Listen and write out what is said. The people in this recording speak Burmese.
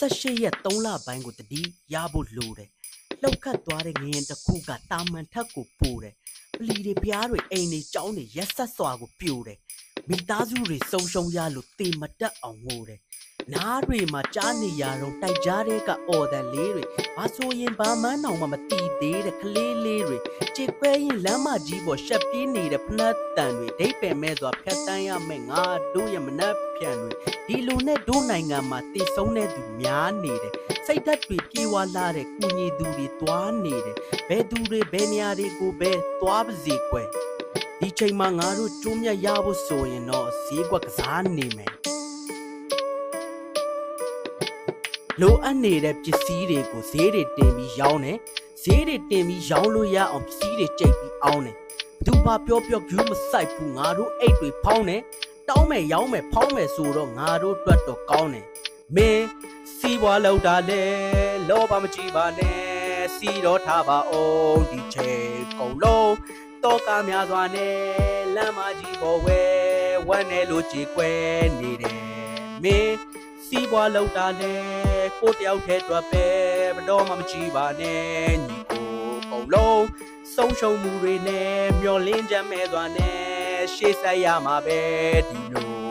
28ရက်3လပိုင်းကိုတတိရဖို့လိုတယ်လှုပ်ခတ်သွားတဲ့ငရင်တစ်ခုကတာမန်ထက်ကိုပိုတယ်ပလီတွေပြားတွေအိမ်တွေကြောင်းတွေရက်ဆက်စွာကိုပြိုတယ်မိသားစုတွေစုံရှုံရလို့တေမတက်အောင်ငိုတယ်နားတွေမှာကြားနေရတော့တိုက်ကြားတဲ့ကအော်တန်လေးတွေဘာဆိုရင်ဘာမှန်းအောင်မှမတီးသေးတဲ့ကလေးလေးတွေ ကြည်ကွဲရင်လမ်းမကြီးပေါ်ရှက်ပြေးနေတဲ့ဖနက်တန်တွေဒိတ်ပယ်မဲ့စွာဖျက်တမ်းရမယ်ငါတို့ရဲ့မနှက်ဖြန်တွေဒီလိုနဲ့ဒိုးနိုင်ငံမှာတည်ဆုံးတဲ့သူများနေတယ်စိတ်ဓာတ်တွေပြေဝလာတဲ့ကုညီသူတွေတွားနေတယ်ဘယ်သူတွေဘယ်နေရာတွေကိုပဲတွားပါစေကွယ်ဒီချိန်မှာငါတို့ကျိုးမြတ်ရဖို့ဆိုရင်တော့ဈေးကွက်ကစားနေမယ်လိုအပ်နေတဲ့ပစ္စည်းတွေကိုဈေးတွေတင်ပြီးရောင်းတယ် ဈေးတွေတင်ပြီးရောင်းလို့ရအောင်ပစ္စည်းတွေကြိတ်ပြီးအောင်းတယ်သူဘာပြောပြောကျူးမဆိုင်ဘူးငါတို့အိတ်တွေဖောင်းတယ်တောင်းမယ်ရောင်းမယ်ဖောင်းမယ်ဆိုတော့ငါတို့အတွက်တော့ကောင်းတယ်မင်းစီးပွားလောက်တာလေလောဘမကြည့်ပါနဲ့စီတော့ထားပါအောင်ဒီချိန်ကုန်လုံးတော့ကားများစွာနဲ့လမ်းမကြီးပေါ်ဝဲဝမ်းနေလို့ကြည်ကွယ်နေတယ်မင်းစီးပွားလောက်တာလေကိုတယောက်တည်းအတွက်ပဲ ဘတော်မှမကြည့်ပါနဲ့ညီကိုကုန်လုံးဆုံးရှုံးမှုတွေနဲ့မျောလင်းချက်မဲ့စွာနဲ့ရှေ့ဆက်ရမှာပဲဒီလို